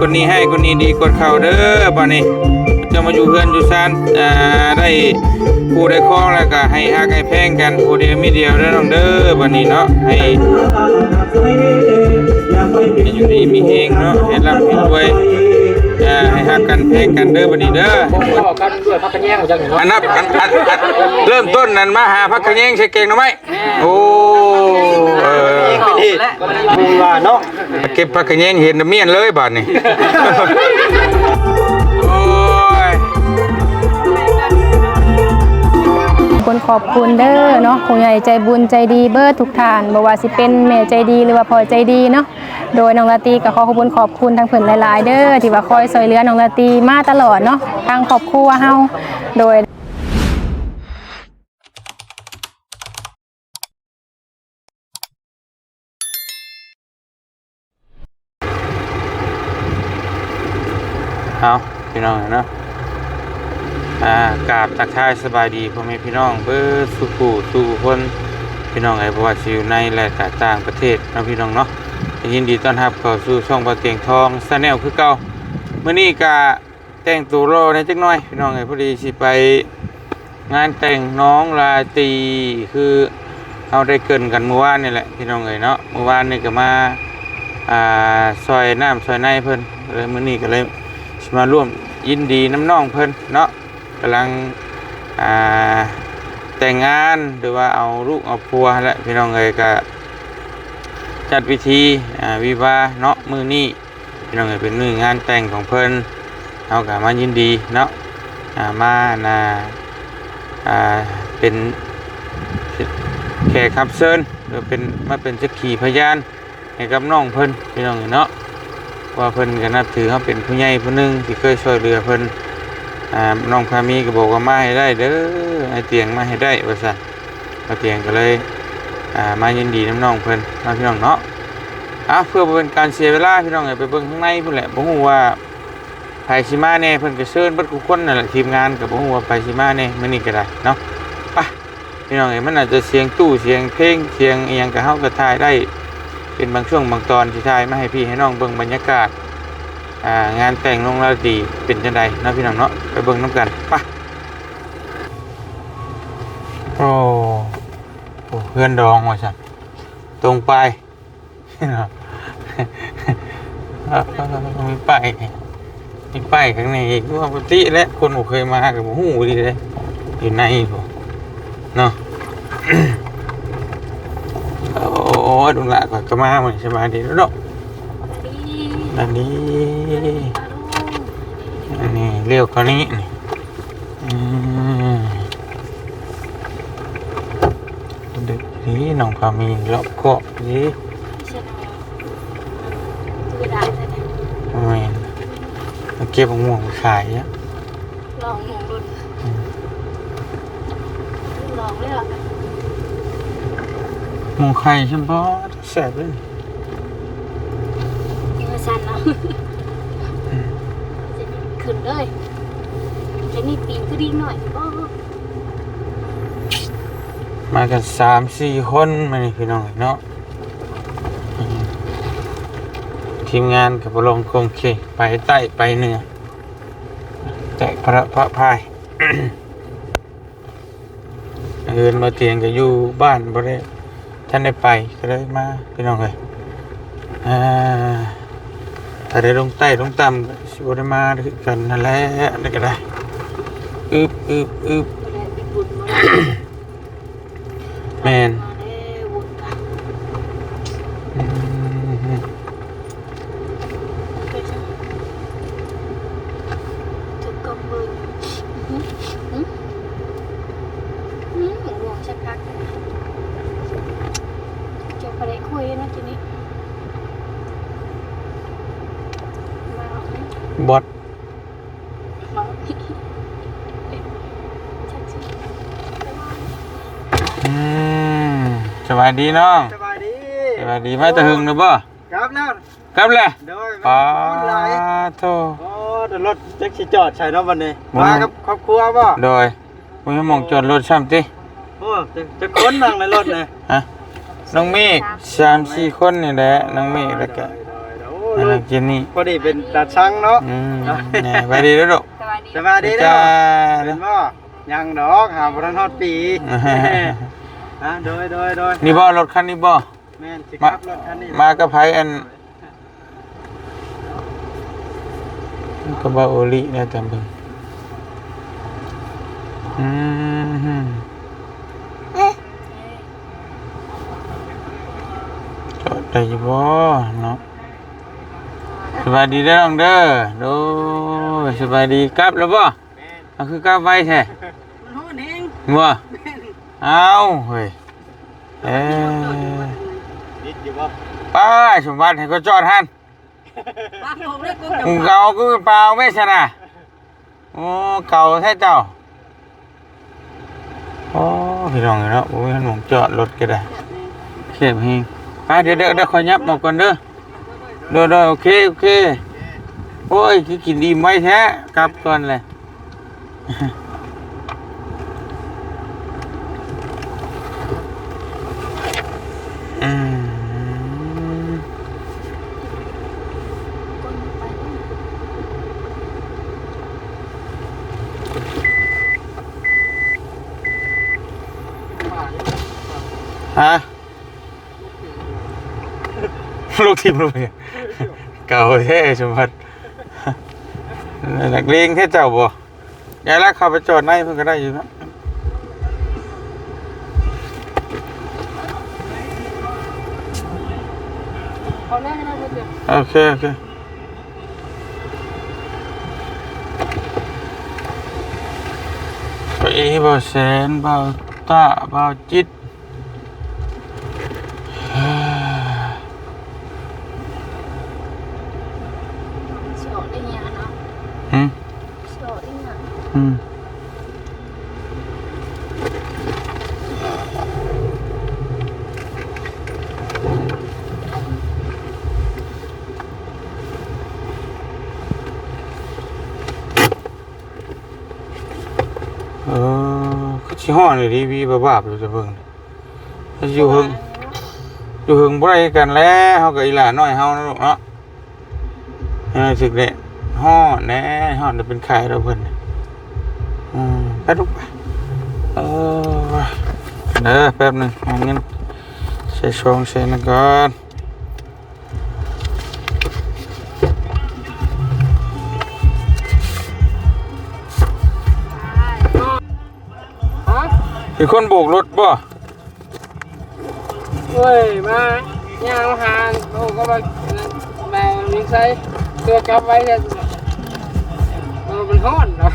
คนนี้ให้คนนี้ดีกดเข่าเด้อบ่นี้จะมาอยู่เพื่อนอยู่ซานอ่าได้ผู้ได้คล้องแล้วก็ให้ฮักให้แพงกันผู้เดียวมีเดียวเด้อน้องเด้อบ่นี้เนาะให้ให้อยู่ดีมีเฮงเนาะให้ร่ำให้รวยอ่าให้ฮักกันแพงกันเด้อบ่นี้เด้อบอกกันด้วยพักกันแย่งจังเนาะอันนับอันอันอันเริ่มต้นนั้นมาหาพักขะแยงใช้เก่งหรือไม่โอ้เออ มูว่าเนาะเก็บพักขะแยงเห็นแล้วเมียนเลยบาดนี้โอ้ยคนขอบคุณเด้อเนาะผู้ใหญ่ใจบุญใจดีเบิดทุกท่านบ่ว่าสิเป็นแม่ใจดีหรือว่าพ่อใจดีเนาะโดยน้องลาตรีก็ขอขอบคุณขอบคุณทางเพิ่นหลาย ๆ เด้อที่ว่าคอยช่วยเหลือน้องลาตรีมาตลอดเนาะทางครอบครัวเฮาโดย เอาพี่น้องเนาะอ่ากราบทักทายสบายดีพ่อแม่พี่น้องเบิดสุขูสู่คนพี่น้องไอ้บ่ว่าสิอยู่ในและกต่างประเทศเนาะพี่น้องเนาะยินดีต้อนรับเข้าสู่ช่องบ่เตียงทองชาแนลคือเก่ามื้อนี้ก็แต่งตัวรอในจักหน่อยพี่น้องไอ้พอดีสิไปงานแต่งน้องลาตีคือเอาได้เกินกันเมื่อวานนี่แหละพี่น้องเอ๋ยเนาะเมื่อวานนี่ก็มาอ่าซอยน้ำซอยในเพิ่นเลยมื้อนี้ก็เลย มาร่วมยินดีน้ำน้องเพิ่นเนาะกำลังอ่าแต่งงานหรือว่าเอาลูกเอาผัวและพี่น้องเอ๋ยก็จัดพิธีอ่าวิวาเนาะมือนี้พี่น้องเอ๋ยเป็นมืองานแต่งของเพิ่นเอาก็มายินดีเนาะอ่ามานะอ่าเป็นแขกรับเชิญหรือเป็นมาเป็นสักขีพยานให้กับน้องเพิ่นพี่น้องเนาะ ว่าเพิ่นก็นับถือเขาเป็นผู้ใหญ่ผู้หนึงที่เคยช่วยเหลือเพิ่นอ่าน้องพามีก็บอกว่ามาให้ได้เด้อไอเตียงมาให้ได้ว่าซั่นไอเตียงก็เลยอ่ามายินดีน้ำน้องเพิ่นเนาะพี่น้องเนาะอะเพื่อเป็นการเสียเวลาพี่น้องเอ้ยไปเบิ่งข้างในพุ่นแหละบ่ฮู้ว่าไผสิมาแน่เพิ่นก็เชิญเบิดทุกคนนั่นแหละทีมงานก็บ่ฮู้ว่าไผสิมาแน่มื้อนี้ก็ได้เนาะไปพี่น้องเอ๋ยมันอาจจะเสียงตู้เสียงเพลงเสียงเอียงกับเฮาก็ถ่ายได้ เป็นบางช่วงบางตอนที่ถ่ายมาให้พี่ให้น้องเบิ่งบรรยากาศางานแต่งลงราตรีเป็นจังไดนะพี่น้องเนาะไปเบิ่งน้ำกันปโอ้โอ้เพื่อนดองว่าซั่นตรงไปเนาะมีป้ายมีป้ายข้างในอีกว่าปกติและคนบ่เคยมาก็บ่ฮู้ดีเลยอยู่ในบ่เนาะ โอ้ยดุละก่อนก็มาเหมือนสบายดีแล้วเนาะอันนี้อันนี้เรียวกว่านี้นี่อืมเด็กนี่น้องพามีเลาะเกาะนี่ทำไมมาเก็บมะม่วงขายอะลองหงดุนลองเลยหรอ หมูไข่ใช่ปะแซ่บเลยยังไม่สั้นเนาะขึ้นเลยจะนี่ปีนก็ดีหน่อยโอ้มากันสามสี่คนมานี่พี่น้องเนาะอืมทีมงานกับบลงคงเคไปใต้ไปเหนือแจกพระพระพายเอินมาเตียงก็อยู่บ้านบ่ได้ ท่านได้ไปก็เลยมาพี่น้องเลยถ้าได้ลงใต้ลงต่ำก็สิบ่ได้มาคือกันนั่นแหละนี่ก็ได้อึบอึบอึบแมน มาได้บุญกัน อืม ถึงกับมือหืมหืมหืมหวงชักพักจะไปได้คุยนะทีนี้มาเอาไหม บอส มาเอาชักชื่อ อืมสบายดีน้องสบายดีสบายดีมาแตะหึงนะบ่ครับแล้วครับเลยเดี๋ยวปาหลายโทโอ้เดี๋ยวรถแท็กซี่จอดใช่เนาะวันนี้บ่มากับครอบครัวบ่โดยมึงให้มองจอดรถซ้ำติโอ้จะจะค้นนั่งในรถเลยฮะน้องเมฆสามสี่คนนี่แหละน้องเมฆแล้วก็โอ้อันลูนั้กนเจนนี่พอดีเป็นตาช่างเนาะอืมแหน่ไปดีแล้วลูกสวัสดีสบายดีเด้จ้าอเป็นบ่ยังดอกหาบ่ทันฮอดปี ฮะโดยโดยโดยนี่บ่รถคันนี้บ่แม่นสิครับรถคันนี้มากับไผอันก็บ่าโอลินะจำเบิ่งอืมจอดได้อยู่บ่เนาะสบายดีเด้อน้องเด้อโดยสบายดีกลับแล้วบ่เอาคือ กลับไวแท้มันฮ้อนเองงัว เอาเฮ้ยเอ้ยนิดอยู่บ่ป้าสมบัติให้ก็จอดหันป้าผมเลยกูมึงเก่ากูเปล่าไม่ชนะโอ้เก่าแท้เจ้าโอ้พี่น้องเนาะโอ้ยหนุ่มจอดรถก็ได้เข็บเฮงป้าเดี๋ยวเดี๋ยวเดี๋ยวขอยับมาก่อนเด้อเด้อเด้อโอเคโอเคโอ้ยคือกินดีไหมแท้กลับก่อนเลย อืมฮะ ลูกทีมลูกเมียเก่าแท้ชมพัดนักเลงแท้เจ้าบ่ยายรักเข้าไปจอดในเพิ่นก็ได้อยู่นะโอเคโอเคไปบ่แสนบ่ตาบ่จิต โสดได้ยังเนาะ หืม โสดได้ยัง อืมเออคือสิฮ้อนเลยดี วีบ้าๆอยู่จะเบิ่งอยู่หึงอยู่หึงบ่ได้กันแล้วเฮากับอีหลาน้อยเฮานะลูกเนาะเออสึกแหละฮ้อนแน่ฮ้อนจะเป็นไข้แล้วเพิ่นอืมไปลูกไปเออเด้อแป๊บหนึงหาเงินใส่ซองใส่นั่นก่อน มีคนโบกรถบ่เฮ้ยมาย่างหางเขาก็มาแม่ลิงใส่เสื้อกลับไว้เนี่ยมันห้อนเนาะ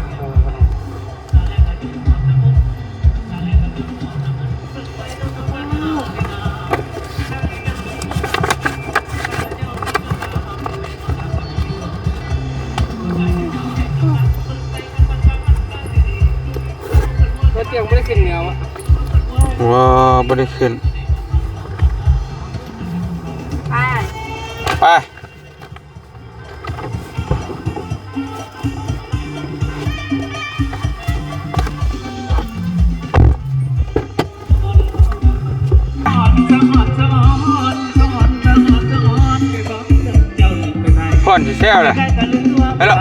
ขึ้นเหนียวอะว้าบ่ได้ขึ้น ไปไปพ่อนสิแซวเลยไปแล้ว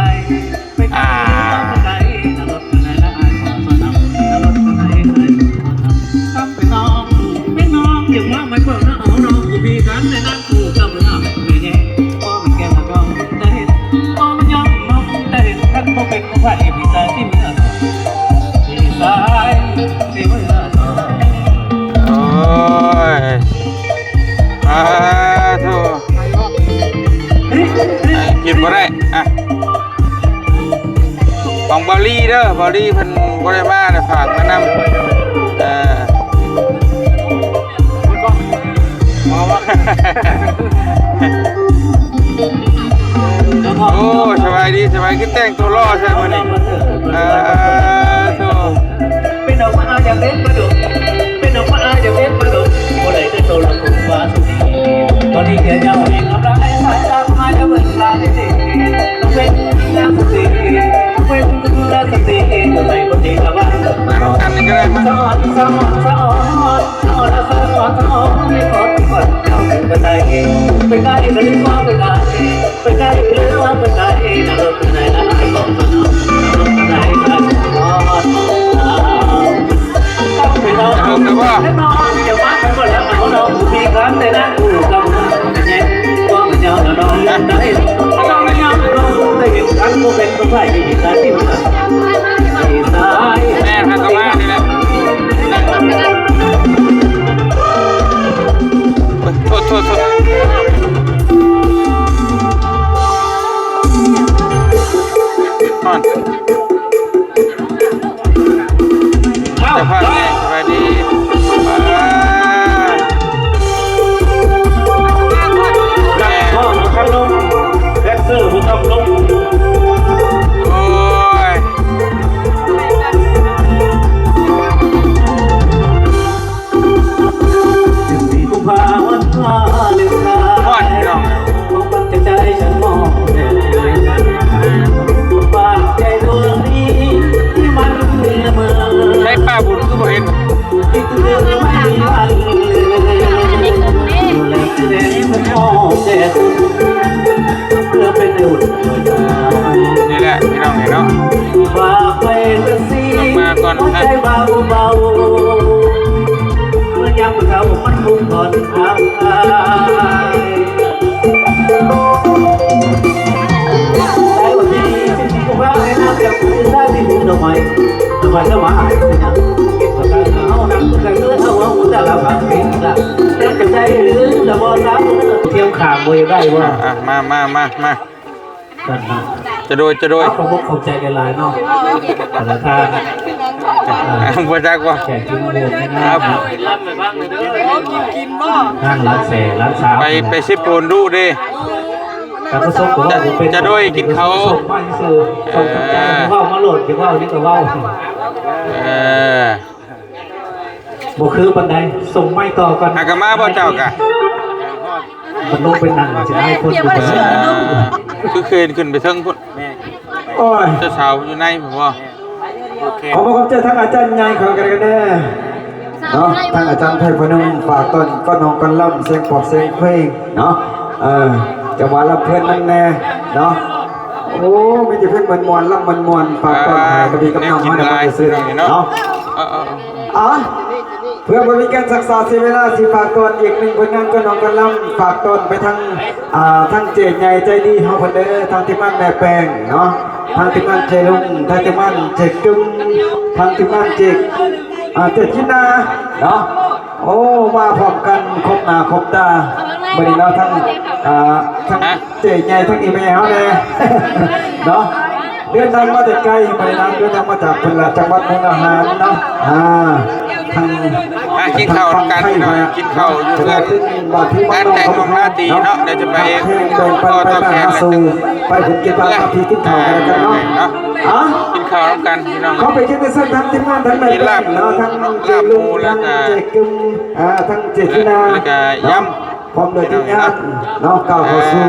ยอาโธ่อะกินบ่ได้อะของบอลลี่เด้อบอลลี่เพิ่นบ่ได้มาเด้อฝากมานำเอ่อโอ้สบายดีสบายขึ้นแต่งตัวล่อใช่ไหมนี่อ่าโธ่เป็นดอกไม้อยากเล่นประดุก จะเป็นประตูผู้ใดที่โตรัคร้าสุดีตอนนี้แกยาวเองรับรักไอ้สายตามาจะเหมือนปลาที่ดีต้องเป็นรักสติต้องเป็นรักสติอยู่ในคนดีละว่าสอนสอนสอนสอนสอนสอนสอนสอนไม่ขอที่ก่อนอาไปได้ไปได้หรือว่าไปได้ไปได้หรือว่าไปได้นะเราไปไหนนะไปก่อนไปไหนไปก่อน ด้ที่มันที่ซ้ายแม่พันกมานี่แหละโทษโทษโทษ เทียมขางมวยได้ว่าอะมามามามากันนะจะโดยจะโดยเอาประมุขเข้าใจกันหลายเนาะแต่ละทางอะบ่จักว่าแขกที่มาเดินคนะรับห้างร้านแสร้านสาวไปไปซิปูนดูดิแต่ก็ส่งผมว่าผมเป็นจะด้วยกินเขาส่งมาที่ซื้อส่งกับใจผมว่ามาโหลดเดี๋ยวว่านี่ก็ว่าเออบ่คือบันไดส่งไม่ต่อกันอากามาบ่เจ้ากะ มันลงเป็นหนังจะได้คนอยู่บนคือเคยขึ้นไปเทิงพุ่นโอ้ยเจ้าสาวอยู่ในผมว่าขอบคุณเจ้าทั้งอาจารย์ใหญ่ของกันกันแน่เนาะทั้งอาจารย์ไทยพนมฝากต้นก็น้องกันล่ำเสียงปอบเสียงเพลงเนาะเออจังหวะละเพื่อนนั่นแน่เนาะโอ้ไม่ใช่เพื่อนมันมวนล่ำมันมวนฝากต้นหายกระบี่กับน้องมาในบ้านซื้อเนาะเออ เพื่อบริการศึกษาเสียเวลาสิฝากตนอีกหนึ่งผลงานก็น้องกันล่ำฝากตนไปทั้งอ่าทั้งเจดใหญ่ใจดีเฮาพันเดอร์ทั้งที่มันแม่แปงเนาะทั้งที่มันเจลุงทั้งที่มันเจกึมทั้งที่มันเจกอ่าเจกินาเนาะโอ้มาพร้อมกันครบหน้าครบตาบริเราทั้งอ่าทั้งเจดใหญ่ทั้งอีเมลเฮาเลยเนาะเดินทางมาแต่ไกลไปนานเดินทางมาจากเป็นลจังหวัดมุกดาหารเนาะอ่า ทางอะกินข้าวกันพี่น้องกินข้าวอยู่เพื่อนงานแต่งของราตรีเนาะเดี๋ยวจะไปเดินไปก็ไปต่อมาแขนแล้วสู่ตึงไปผมกินตาวที่กินข้าวกันเนาะเนาะอะกินข้าวกันพี่น้องเขาไปกินในเส้นทางที่มานทั้งแม่เนาะทั้งเจลุงทั้งเจกึมอ่าทั้งเจตินาแล้วก็ยำพร้อมโดยทีมงานเนาะก้าวเข้าสู่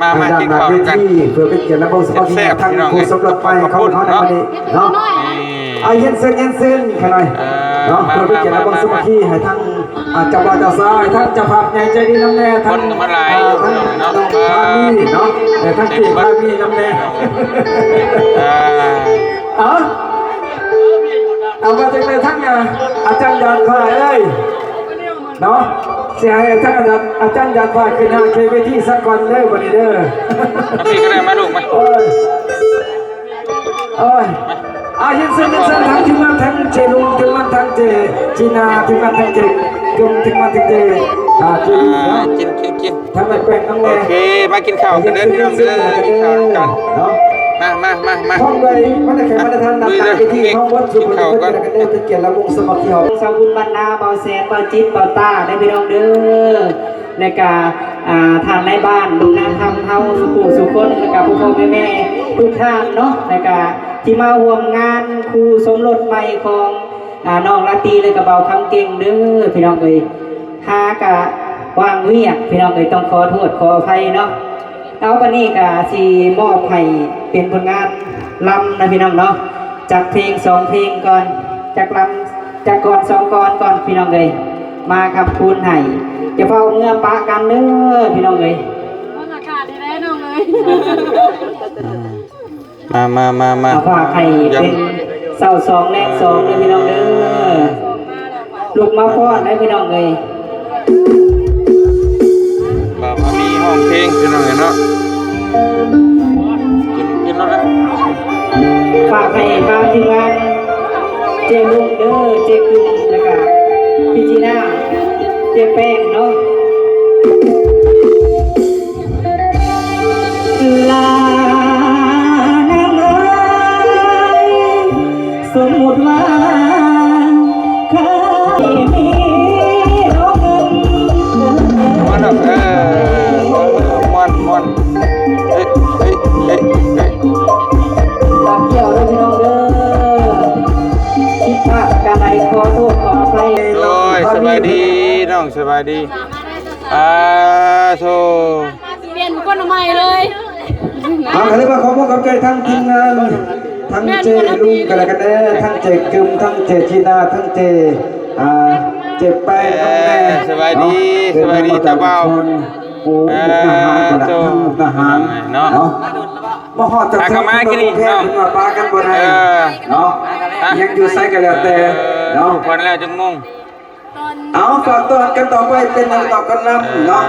มามากินข้าวกันเพื่อเป็นเกียรติและบงสมาธิทั้งผู้สมรสไปเขาเขาในวันนี้เนาะ อาเย็นเส้นเย็นเส้นขนาดเออเนาะมาเพื่อเป็นเกียรติและบงสมาธิให้ทั้งอาเจ้าบ่าวเจ้าสาวให้ทั้งเจ้าภาพใหญ่ใจดีน้ำแน่ทั้งคนมาหลายอ่ทั้งเนาะน้องพามีเนาะแต่ทั้งเจ๊พามีน้ำแน่อ่าเอาเอามาจากไหนทั้งอะอาจารย์ยานพาเอ้ยเนาะเสียให้ทั้งอาจารย์อาจารย์ยานพาขึ้นหาเคเวทีสักก่อนเด้อวันนี้เด้อเอาพี่ก็ได้มาลูกมาโอ้ยโอ้ย อายินเซนยินเซนทั้งที่มันทั้งเจลุงที่มันทั้งเจจีนาที่มันทั้งเจกึมที่มันทั้งเจอาจีอ่าเนาะกินกินกินทั้งไม่เป็นทั้งโอแม่เคมากินข้าวกันเด้อพี่น้องเด้อกินข้าวกันเนาะมามามามาห้องใดมันได้แค่มาตรฐานนำตามไปที่ห้องวัดสุขภาพกันได้เป็นเกียรละวงสมัครที่เขาสาวบุญบรรณาเบาแสนเบาจิตเบาตาได้พี่น้องเด้อในกาอ่าทางในบ้านบุญนาธรรมเฮาสุขุสุขคนในกาผู้พ่อแม่แม่ทุกท่านเนาะในกา ที่มาร่วมงานครูสมรสใหม่ของอ่าน้องลาตรีเลยกับเบาคำเก่งเด้อพี่น้องเอ้ยหากะวางเวียกพี่น้องเอ้ยต้องขอโทษขออภัยเนาะเอาวันนี้ก็สิมอบให้เป็นผลงานลำนะพี่น้องเนาะจากเพลงสองเพลงก่อนจากลำจากก่อนสองก่อนก่อนพี่น้องเลยมาคำคูณให้จะเฝ้าเมื่อปะกันเด้อพี่น้องเลย มามามามาเาผ้าไข่เป็นเสาสองแรกสองเลยพี่น้องเด้อลูกมาพ่อได้พี่น้องเลยบาบามีห้องเพลงพี่น้องเห็นเนาะกินกินแล้วนะฝากให้ทางทีมงานเจลุงเด้อเจคุงแล้วก็พี่จีน่าเจแป้งเนาะ ดวานเเออม้ม้นม้นเฮ้ยเฮ้ยเฮ้ยเฮ้ยปาเกี่ยวเลยพี่น้องเด้อคิดว่ากะไรขอโทษขออภัยลอยสบายดีน้องสบายดีอ่าโซเปลี่ยนคนใหม่เลย เอาเลยว่าขอบคุณขอบใจทั้งทีมงาน ทั้งเจลุงกันแล้วกันเด้อทั้งเจกึมทั้งเจจีนาทั้งเจอ่าเจแป้งน้องแม่สบายดีสบายดีตาเบาโอ้มุกทหารคนละทั้งมุกทหารเนาะเนาะมาฮอดจากพากันมากินนี่แค่เนาะมาปากันบ่ได้เออเนาะยังอยู่ไสกันแล้วแต่เนาะคนแล้วจังงงเอาฝากต้อนกันต่อไปเป็นนักต่อกันนำเนาะ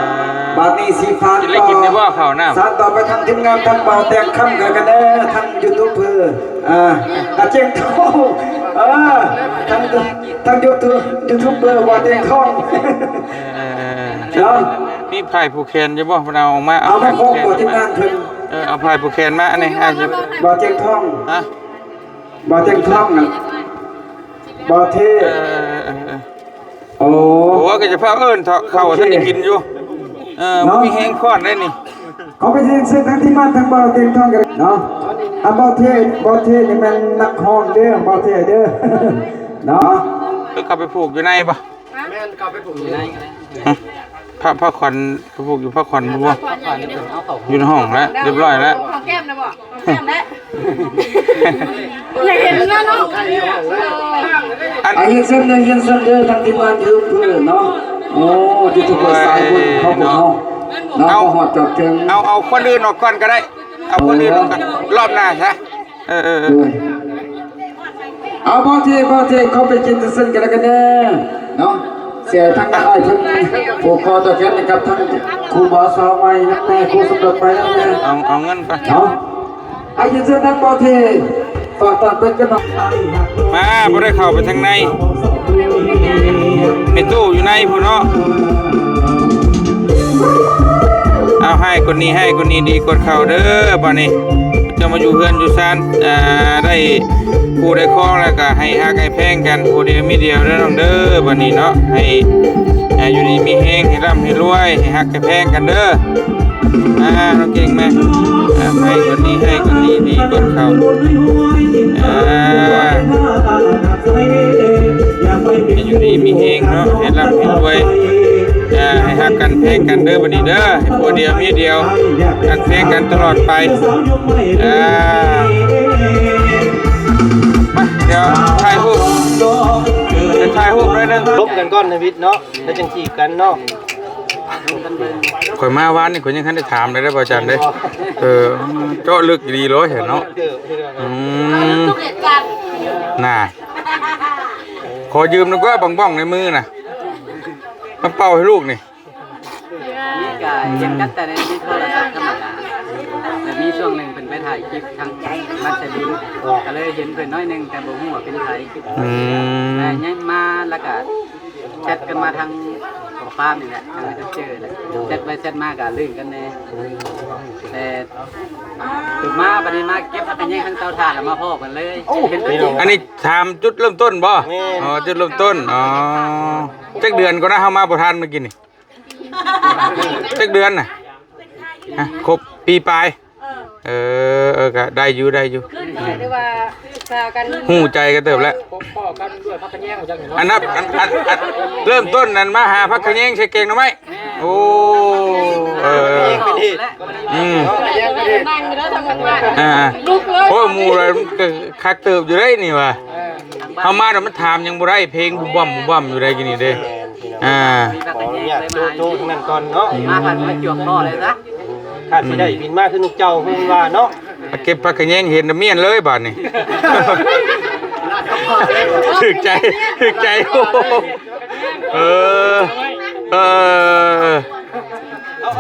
บาดนี้สีฟ้ากินเลยกินได้บ่ข้าวน้ำสารต่อไปทางทีมงานทางเบาแตงค่ำกันกันเด้อทางยูทูบเบอร์ อ่าอาเจียงทองเออทางทางยูทูบยูทูบเบอร์ว่าเตียงทองเออเนาะมีไผ่ผูกแขนจะบ่เราเอามาเอามาไผ่ขผูอกแขบนทีมงานเพิ่นเออเอาไผ่ผูกแขนมาอันนี้อาจจะบ่เตียงทองฮะบ่เตียงทองน่ะบ่เทเออเออเออโอ้โอ้ก็จะพาเอิ้นเถาะเข้าท่านได้กินอยู่เออบ่มีแห้งคอดได้นี่เขาไปเรียนซื้อทางที่มาทางบ่เตียงทองกันเนาะ อะบ่เทบ่เทนี่มันนักฮ้องเด้อบ่เทเด้อ เนาะก็กลับไปผูกอยู่ในปะแม่นกลับไปผมอยู่ไหนกันฮะผ้าผ้าขวัญไปผูกอยู่ผ้าขวัญบ่บ่อยู่ในห้องแล้วเรียบร้อยแล้ว ของแก้มนะบอกของแก้มแล้วอยากเห็นหน้าน้องอันอายุสั้นเด้อยังสั้นเด้อทางทีมงานยูทูบเบอร์เนาะ โอ้ยูทูบเบอร์สายบุญเขาบอกเนาะเนาะบ่ฮอดจอบถึงเอาเอาคนอื่นออกก่อนก็ได้ เอาคนอื่นออกก่อนรอบหน้าใช่เออเออเออด้วยเอาบ่เทบ่เทเขาไปกินสั้นกันแล้วกันเด้อเนาะเสียทั้งอ้ายทั้งผู้คอตัวแขนนะครับทั้งครูบาสาวใหม่นักแม่ครูสำเร็จไปแล้วแม่เอาเอาเงินไปเนาะอายุสั้นทั้งบ่เทฝากตอนเป็นกันเนาะมาบ่ได้เข้าไปทางในในตู้อยู่ในพุ่นเนาะาให้คนนี้ให้คนนี้ดีกดเข้าเด้อบัดนี้จะมาอยู่เฮือนอยู่ซานอ่าได้ผู้ได้ครองแล้วก็ให้ฮักให้แพงกันผู้เดียวมีเดียวเด้อน้องเด้อบัดนี้เนาะให้อยู่ดีมีแฮงให้ร่ำให้รวยให้ฮักให้แพงกันเด้ออ่าน้องเก่งไหมให้คนนี้ให้คนนี้ดีกดเข้าอ่าให้อยู่ดีมีเฮงเนาะให้ร่ำให้รวย อ่าให้หักกันเพลงกันเด้อบัดนี้เด้อให้ผัวเดียวเมียเดียวหักเพลงกันตลอดไปอ่ามาเดี๋ยวถ่ายรูปเดี๋ยวถ่ายรูปหน่อยหนึงลบกันก่อนนะวิทย์เนาะแล้วจังจีบกันเนาะข่อยมาวานนี่ข่อยยังคันได้ถามเลยได้อบ่อาจันเด้อเออเจาะลึกดีเลยเห็นเนาะอืมน่าขอยืมหนึงก็บ้องๆในมือน่ะ มาเป่าให้ลูกนี่นี่ก็เห็นกันแต่ในที่โทรศัพท์ธรรมดาแต่มีช่วงหนึ่งเป็นไปถ่ายคลิปทางมัสยิดก็เลยเห็นเพิ่นน้อยหนึงแต่บ่ฮู้ว่าเป็นไผอืม แต่ยังมาแล้วก็แชทกันมาทาง ของฟาร์มนี่แหละทางจะเจอแหละแชทไปแชทมาก็ลื่นกันแน่แต่ถึงมาบัดนี้มาเก็บพักกันยังทั้งเตาถ่านแล้วมาพ่อกันเลยเห็นตัวจริงอันนี้ถามจุดเริ่มต้นบ่อ๋อจุดเริ่มต้นอ๋อจักเดือนก็นะเฮามาบ่ทันเมื่อกี้นี่จักเดือนน่ะฮะครบปีปลาย เออเออก็ได้อยู่ได้อยู่หรือว่าสากันหูใจกันเติบแล้วพ่อกันด้วยพักกันแย่งจังเนาะอันนับอันอันอันเริ่มต้นนั้นมาหาพักขะแยงใช้เก่งหรือไม่โอ้เอออืมนั่งอยู่แล้วทำงานอ่าลุกเลยโอ้ยหมูเลยมันก็คักเติบอยู่ได้นี่ว่ะเฮามาเดี๋ยวมันถามยังบ่ได้เพลงบุบบั่มบุบบั่มอยู่ได้กินนี่เด้อ่ามีพักขอกันอนุแย่ญางตเลยโจมาโจทั้งนั้นก่อนเนาะมาผัดมาจวกพ่อเลยซะ ขาดสิได้บินมากขึ้นลูกเจ้าเพิ่นว่าเนาะเก็บผักขะแยงเห็นแล้วเมียนเลยบาดนี้ถึกใจถึกใจโอ้โหเออเออ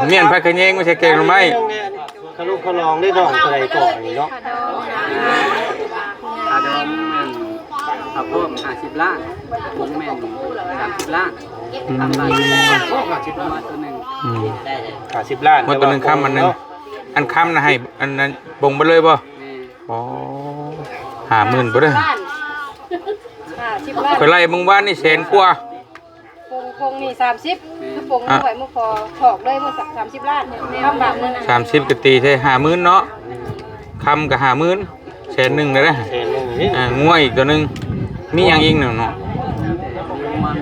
เมียนผักขะแยงไม่ใช่เก่งหรือไม่ขลุกขลองได้ดอกอะไรก่อนนี่เนาะอาดอมแม่นขับพ่วงห้าสิบล้านผมแม่นสามสิบล้านทำไปพ่วงห้าสิบล้านตัวหนึ่ง อืมขาดสิบล้านมันตัวหนึ่งคำมันหนึ่งอันคำนะให้ อันนั้นบ่งไปเลยป่ะนี่อ๋อหาหมื่นไปเลยบ้านห้าสิบล้านไปไล่มึงว่านี่แสนกว่าคงคงนี่สามสิบคือปงเอาไว้มุกพอถอกเลยมุกสามสิบล้านทำแบบนึงสามสิบกตีใช่หาหมื่นเนาะคำกับหาหมื่นแสนหนึ่งเลยนะแสนหนึงนี่อ่างัวอีกตัวหนึ่งมีอย่างอีกหนึ่งเนาะแต่มีมัน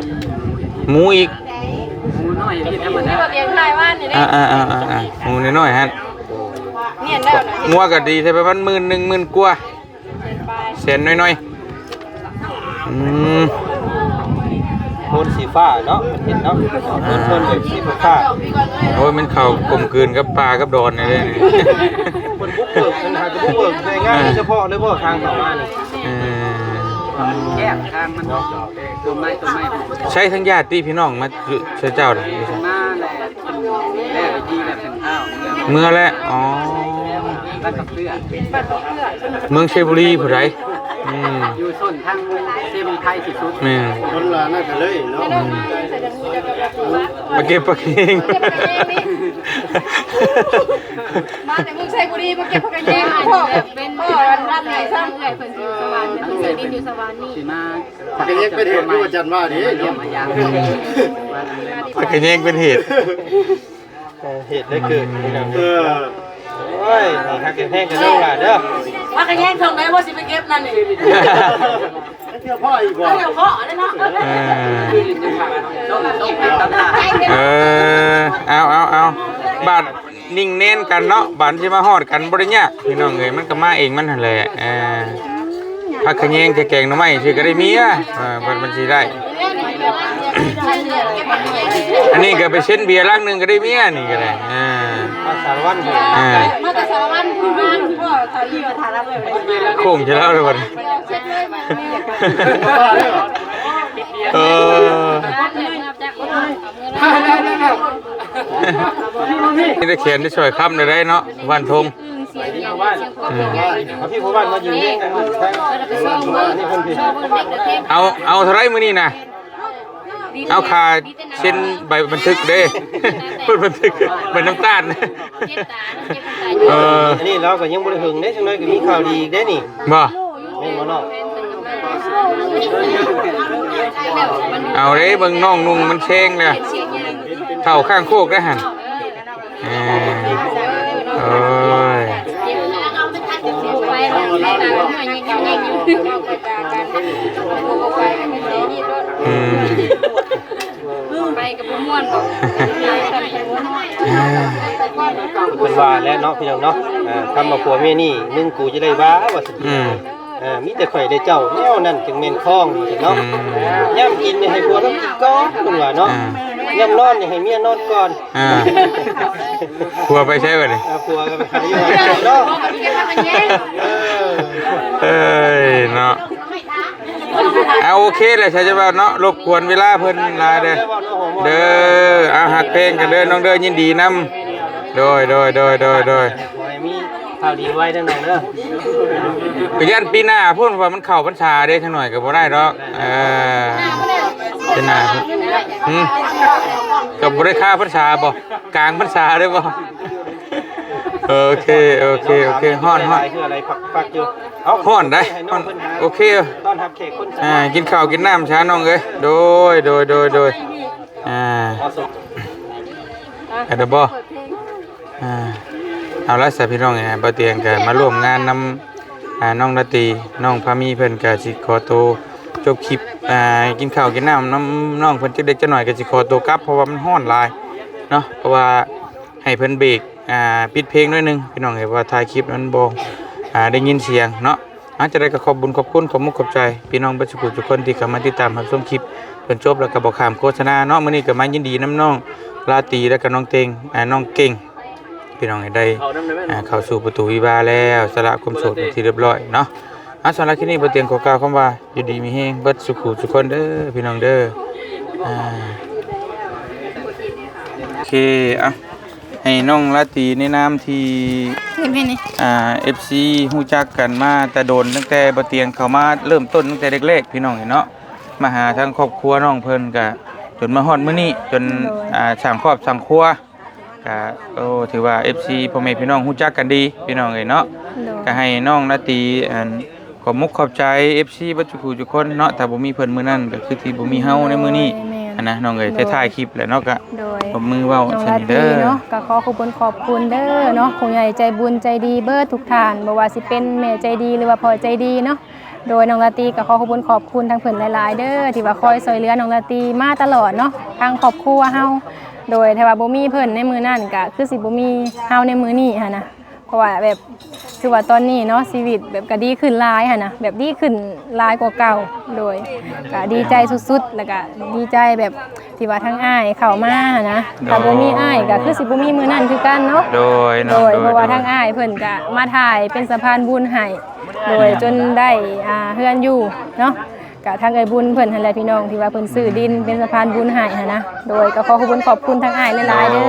หมูอีกม น้อยที่ธรรมดาเตียงไทยว่านนี่อ่าอ่าอ่าอ่าอ่าหมูน้อยๆฮะเนี่ยแล้วนะงัวก็ดีใช่ประมาณหมื่นหนึ่งหมื่นกว่าเส้นน้อยๆอืมโทนสีฟ้าเนาะเห็นเนาะโทนโทนแบบสีฟ้าโอ้ยมันเข่ากลมกลืนกับปลากับดอนนี่เลยนี่คนบุกเบิกนหาจะบุกเบิกในงานเฉพาะเลยบ่ทางเข้ามานี่เออแก้มทางมัน ตัวไม้ตัวไม้ใช้ทั้งญาติพี่น้องมาเชื่อเจ้าเลยมาแหละแล่ไปยีแหละเป็นข้าวเมื่อแล้วอ๋อ บ้านกับเพื่อเมืองเชยบุรีผู้ใดอืมอยู่ส้นทางเซมีไทยสิสุดแม่คนละนั่นกันเลยเนาะมาเก็บปลาเค็งมาแต่มึงใช้บุรีมาเก็บผักกระเยงพ่อเป็นพ่อรันรันไหนซ้ำไงเพิ่นอยู่สวรรค์เพิ่นเกิดอยู่สวรรค์นี่สิมา เป็นยังเป็นเหตุที่ว่าจันว่าดิเยี่ยมยามปลากระเยงเป็นเหตุเหตุได้เกิดเออโอ้ยนี่ฮักแห้งกันเด้อล่ะเด้อว่ากระแยงทางไหนว่าสิไปเก็บนั่นนี่เที่ยวพ่ออีกบ่เดี๋ยวพ่อเลยเนาะเออเอาเอาเอาบาดนิ่งเน้นกันเนาะบาดสิมาฮอดกันบ่ได้ยากพี่น้องเอ้ยมันก็มาเองมันหั่นแหละเออ ผักขะแยงแกงหน่อไม้สิก็ได้เมียเออมันมันสิได้ อันนี้ก็ไปเช่นเบียร์ลักหนึ่งก็ได้เมียนี่ก็ได้อ่ามาสารวัตรเอ่ามาแต่สารวัตรคุณบ้านพ่อเขาอยู่ฐานเลยโค้งจะแล้วเลยวันเออนี่ได้เขียนได้ช่วยคำได้ได้เนาะวันทง อืมอาพี่ผู้บ้านมาอยู่นี่นี่คนผิดเอาเอาเท่าไรมื้อนี้นะเอาคาเช่นใบบันทึกเด้เพิ่นบันทึกใบน้ำตาลเอออันนี้เราก็ยังบ่ได้หึงเด้จังได๋ก็มีข่าวดีอีกเด้นี่บ่แม่นบ่เนาะเอาเด้เบิ่งน้องนุ่งมันเชงเลยเข่าข้างโคกได้หันเออโอ้ยอืมไปกับบุม่วนบอกเพิ่นว่าแล้วเนาะพี่น้องเนาะอ่าทำมาผัวเมียนี่มึงกูจะได้ว้าว่าสิอืมเออมีแต่ข่อยได้เจ้าแนวนั้นจึงแม่นคล้องสิเนาะอืมย่ำกินนี่ให้ผัวต้องกินก่อนเพิ่นว่าเนาะอ่า ย่ำนอนนี่ให้เมียนอนก่อนอ่าครัวไปใช่ป่ะนี่เอาผัวก็ไปหาอยู่หากินเนาะเออเอ้ยเนาะเอาโอเคเลยใช่จะว่าเนาะรบกวนเวลาเพิ่นหลายเด้อเด้อเอาหักเพลงกันเด้อน้องเด้อยินดีนํโดยโดยโดยโดยโดยขอให้มีข่าวดีไว้ทั้งนั้นเด้อไปยันปีหน้าพูดว่ามันเข้าพรรษาเด้ทั้งหน่อยก็บ่ได้ดอกเออ เป็นหน้าพุ่นหืมก็บ่ได้ค่าพรรษาบ่กลางพรรษาได้บ่โอเคโอเคโอเคฮ้อนฮ้อนคืออะไรปักปักอยู่เอาฮ้อนได้ห้น้ฮ้อนโอเคต้อนรับแขกคนอ่ากินข้าวกินน้ำช้าน้องเอ้ยโดยโดยโดยโดยอ่าขอเดบออ่าเอาละสิพี่น้องไงบ่เตียงกันมาร่วมงานนำอ่าน้องนาตีน้องพามีเพิ่นก็สิขอตัวจบคลิป อ่ากินข้าวกินน้ำน้ำน้องเพิ่นจักเด็กจักหน่อยก็สิขอตัวกลับเพราะว่ามันร้อนหลายเนาะเพราะว่าให้เพิ่นเบรกอ่าปิดเพลงหน่อยหนึงพี่น้องเอ้ยว่าถ่ายคลิปมันบ่อ่าได้ยินเสียงเนาะอาจจะได้ก็ขอบบุญขอบคุณขอบมุกขอบใจ พี่น้องประชาชนทุกคนที่เข้ามาติดตามรับชมคลิปจนจบแล้วก็บอกขามโฆษณาเนาะมื้อนี้ก็มายินดีน้ำน้องลาตีแล้วก็น้องเต็งอ่าน้องเก่งพี่น้องให้ได้อ่าเข้าสู่ประตูวิวาแล้วสละความโสดเป็นที่เรียบร้อยเนาะ อาสำหรับที่นี่บ่เตียงขอกล่าวคำว่าอยู่ดีมีแฮงเบิดสุขุทุกคนเด้อพี่น้องเด้ออ่าโอเคอะให้น้องลาตรีในนามที่ เห็นไหมนี่อ่า FC ฮู้จักกันมาแต่โดนตั้งแต่บ่เตียงเข้ามาเริ่มต้นตั้งแต่เล็กๆพี่น้องเนาะมาหาทางครอบครัวน้องเพิ่นก็จนมาฮอดมื้อนี้จนอ่าสร้างครอบสร้างครัวก็โอ้ถือว่า FC พ่อแม่พี่น้องฮู้จักกันดีพี่น้องเอ้ยเนาะโดย ก็ให้น้องนาตีอัน ขอบมุกขอบใจ FC บัดจุกทุกคนเนาะถ้าบ่มีเพิ่นมื้อนั้นก็คือที่บ่มีเฮาในมื้อนี้อันนะน้องเอ้ยแต่ถ่ายคลิปแหละเนาะก็โดยผมมือเว้าน้องซั่รานนี่ตรีเด้อเนาะก็ขอขอบคุณขอบคุณเด้อเนาะคงใหญ่ใจบุญใจดีเบิดทุกท่านบ่ว่าสิเป็นแม่ใจดีหรือว่าพ่อใจดีเนาะโดยน้องราตรีก็ขอขอบคุณขอบคุณทางเพิ่นหลาย ๆ เด้อที่ว่าคอยช่วยเหลือน้องราตรีมาตลอดเนาะทางครอบครัวเฮาโดยถ้าว่าบ่มีเพิ่นในมือนั่นก็คือสิบ่มีเฮาในมือนี้หันนะเพ ราะว่าแบบคือว่าตอนนี้เนาะชีวิตแบบก็ดีขึ้นหลายหันนะแบบดีขึ้นหลายกว่าเก่าโดยก็ดีใจสุดๆ แล้วก็ดีใจแบบที่ว่าทั้งอ้ายเข้ามาหันนะถ้าบ่มีอ้ายก็คือสิบ่มีมือนั่นคือกันเนาะ โดยโดเนาะยเพราะว่าทางอ้ายเพิ่นก็มาถ่ายเป็นสะพานบุญให้โดยจนได้อ่าเฮือนอยู่เนาะ ก็ทางเอ้ยบุญเพิ่นหั่นแหละพี่น้องที่ว่าเพิ่นซื้อดินเป็นสะพานบุญให้หั่นนะโดยก็ขอขอบคุณขอบคุณทางอ้ายหลายๆเด้อ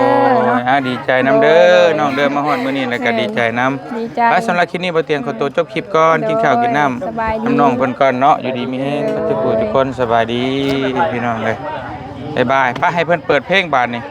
เนาะอ่าดีใจน้ำเด้อน้องเดินมาฮอดมื้อนี้แล้วก็ดีใจน้ำดีใจไปสำหรับคลิปนี้บ่เตียงขอตัวจบคลิปก่อนกินข้าวกินน้ำสบายดีน้ำน้องเพิ่นก่อนเนาะอยู่ดีมีแฮงทุกผู้ทุกคนสบายดีพี่น้องเลยบ๊ายบายป้าให้เพิ่นเปิดเพลงบาดนี้